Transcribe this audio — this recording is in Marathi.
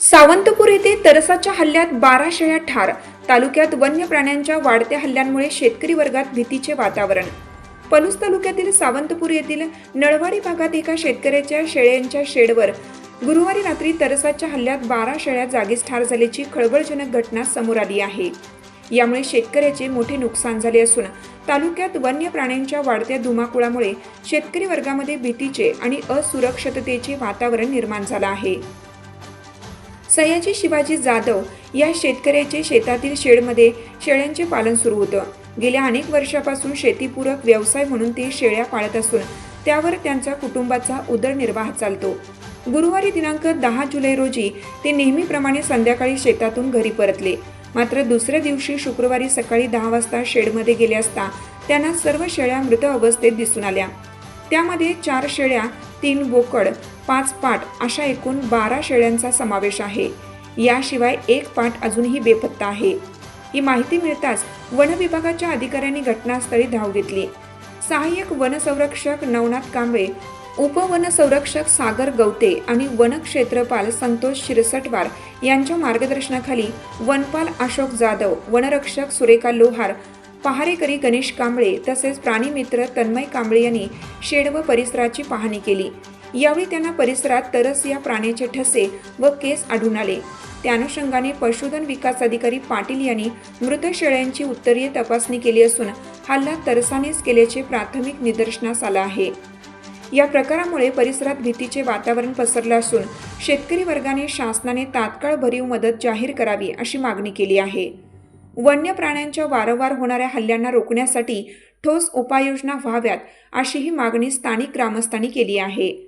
सावंतपूर येथे तरसाच्या हल्ल्यात बारा शेळ्या ठार. तालुक्यात वन्य प्राण्यांच्या वाढत्या हल्ल्यांमुळे शेतकरी वर्गात भीतीचे वातावरण. पलूस तालुक्यातील सावंतपूर येथील नळवाडी भागात एका शेतकऱ्याच्या शेळ्यांच्या शेडवर गुरुवारी रात्री तरसाच्या हल्ल्यात बारा शेळ्या जागीच ठार झाल्याची खळबळजनक घटना समोर आली आहे. यामुळे शेतकऱ्याचे मोठे नुकसान झाले असून तालुक्यात वन्य प्राण्यांच्या वाढत्या धुमाकुळामुळे शेतकरी वर्गामध्ये भीतीचे आणि असुरक्षिततेचे वातावरण निर्माण झालं आहे. सयाजी शिवाजी जाधव या शेतकऱ्याचे शेतातील शेडमध्ये शेळ्यांचे पालन सुरू होतं. गेल्या अनेक वर्षापासून शेतीपूरक व्यवसाय म्हणून ते शेळ्या पाळत असून त्यावर त्यांचा कुटुंबाचा उदरनिर्वाह चालतो. गुरुवारी दिनांक दहा जुलै रोजी ते नेहमीप्रमाणे संध्याकाळी शेतातून घरी परतले. मात्र दुसऱ्या दिवशी शुक्रवारी सकाळी दहा वाजता शेडमध्ये गेले असता त्यांना सर्व शेळ्या मृत अवस्थेत दिसून आल्या. त्यामध्ये चार शेळ्या तीन बोकड पाच पाट अशा एकूण बारा शेळ्यांचा समावेश आहे. याशिवाय एक पाट अजूनही बेपत्ता आहे. ही माहिती मिळताच वनविभागाच्या अधिकाऱ्यांनी घटनास्थळी धाव घेतली. सहाय्यक वनसंरक्षक नवनाथ कांबळे उपवनसंरक्षक सागर गवते आणि वनक्षेत्रपाल संतोष शिरसटवार यांच्या मार्गदर्शनाखाली वनपाल अशोक जाधव वनरक्षक सुरेखा लोहार पहारेकरी गणेश कांबळे तसेच प्राणीमित्र तन्मय कांबळे यांनी शेड व परिसराची पाहणी केली. यावेळी त्यांना परिसरात तरस या प्राण्याचे ठसे व केस आढळून आले. त्या अनुषंगाने पशुधन विकास अधिकारी पाटील यांनी मृत शेळ्यांची उत्तरीय तपासणी केली असून हल्ला तरसानेच केल्याचे प्राथमिक निदर्शनास आलं आहे. या प्रकारामुळे परिसरात भीतीचे वातावरण पसरलं असून शेतकरी वर्गाने शासनाने तात्काळ भरीव मदत जाहीर करावी अशी मागणी केली आहे. वन्य प्राण्यांच्या वारंवार होणाऱ्या हल्ल्यांना रोखण्यासाठी ठोस उपाययोजना व्हाव्यात अशीही मागणी स्थानिक ग्रामस्थांनी केली आहे.